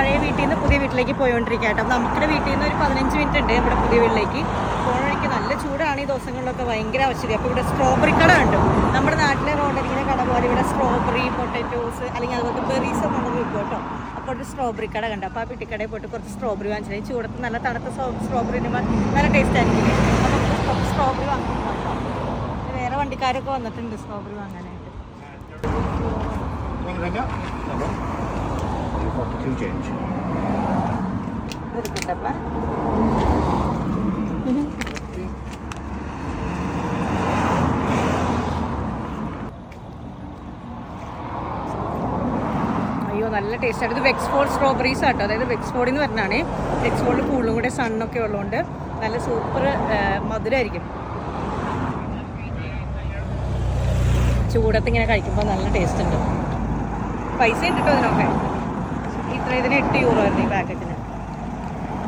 പഴയ വീട്ടിൽ നിന്ന് പുതിയ വീട്ടിലേക്ക് പോയോണ്ടിരിക്കുക കേട്ടോ. നമ്മുടെ വീട്ടിൽ നിന്ന് ഒരു പതിനഞ്ച് മിനിറ്റ് ഉണ്ട് നമ്മുടെ പുതിയ വീട്ടിലേക്ക്. വഴിക്ക് നല്ല ചൂടാണ് ഈ ദിവസങ്ങളിലൊക്കെ ഭയങ്കര ആവശ്യം അപ്പോൾ ഇവിടെ സ്ട്രോബെറി കട ഉണ്ട് നമ്മുടെ നാട്ടിലെ റോഡരിങ്ങനെ കട പോലെ ഇവിടെ സ്ട്രോബെറി പൊട്ടറ്റോസ് അല്ലെങ്കിൽ അതുപോലെ ബെറീസ് ഒക്കെ വിൽക്കും കിട്ടും. അപ്പോൾ ഒരു സ്ട്രോബെറി കട കണ്ട്. അപ്പോൾ ആ പെട്ടിക്കടയിൽ പോയിട്ട് കുറച്ച് സ്ട്രോബെറി വാങ്ങിച്ചു. ചൂടത്ത് നല്ല തണുത്ത സ്ട്രോബെറി നല്ല ടേസ്റ്റ് ആയിരിക്കും. അപ്പോൾ സ്ട്രോബെറി കേട്ടോ വേറെ വണ്ടിക്കാരൊക്കെ വന്നിട്ടുണ്ട് സ്ട്രോബെറി വാങ്ങാനായിട്ട്. Change. എടുക്കട്ടപ്പ അയ്യോ നല്ല ടേസ്റ്റ് ആണ് ഇത് വെക്സ്ഫോർഡ് സ്ട്രോബെറീസ് ആട്ടോ. അതായത് വെക്സ്ഫോർഡിൽ നിന്ന് വരുന്നതാണ് വെക്സ്ഫോർഡിൽ കൂടുതലും കൂടെ സണ്ണൊക്കെ ഉള്ളതുകൊണ്ട് നല്ല സൂപ്പർ മധുരമായിരിക്കും ചൂടത്ത് ഇങ്ങനെ കഴിക്കുമ്പോൾ നല്ല ടേസ്റ്റ് ഉണ്ട്. പൈസ ഉണ്ട് കേട്ടോ ഇതിനൊക്കെ ഇത്ര ഇതിന് എട്ട് യൂറോ ആയിരുന്നു ഈ പാക്കറ്റിന്